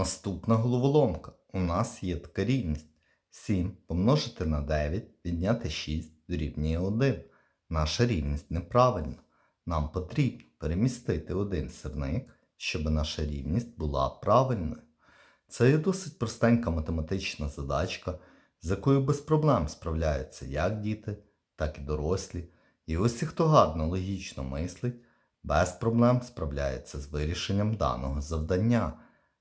Наступна головоломка. У нас є така рівність. 7 помножити на 9, відняти 6 дорівнює 1. Наша рівність неправильна. Нам потрібно перемістити один сирник, щоб наша рівність була правильною. Це є досить простенька математична задачка, з якою без проблем справляються як діти, так і дорослі. І усі, хто гарно логічно мислить, без проблем справляється з вирішенням даного завдання.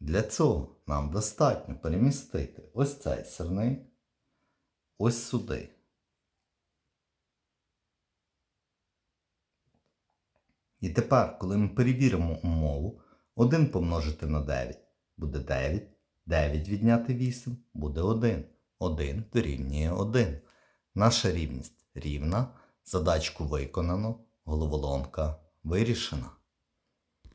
Для цього нам достатньо перемістити ось цей сирник ось сюди. І тепер, коли ми перевіримо умову, 1 помножити на 9 буде 9, 9 відняти 8 буде 1. 1 дорівнює 1. Наша рівність рівна, задачку виконано, головоломка вирішена.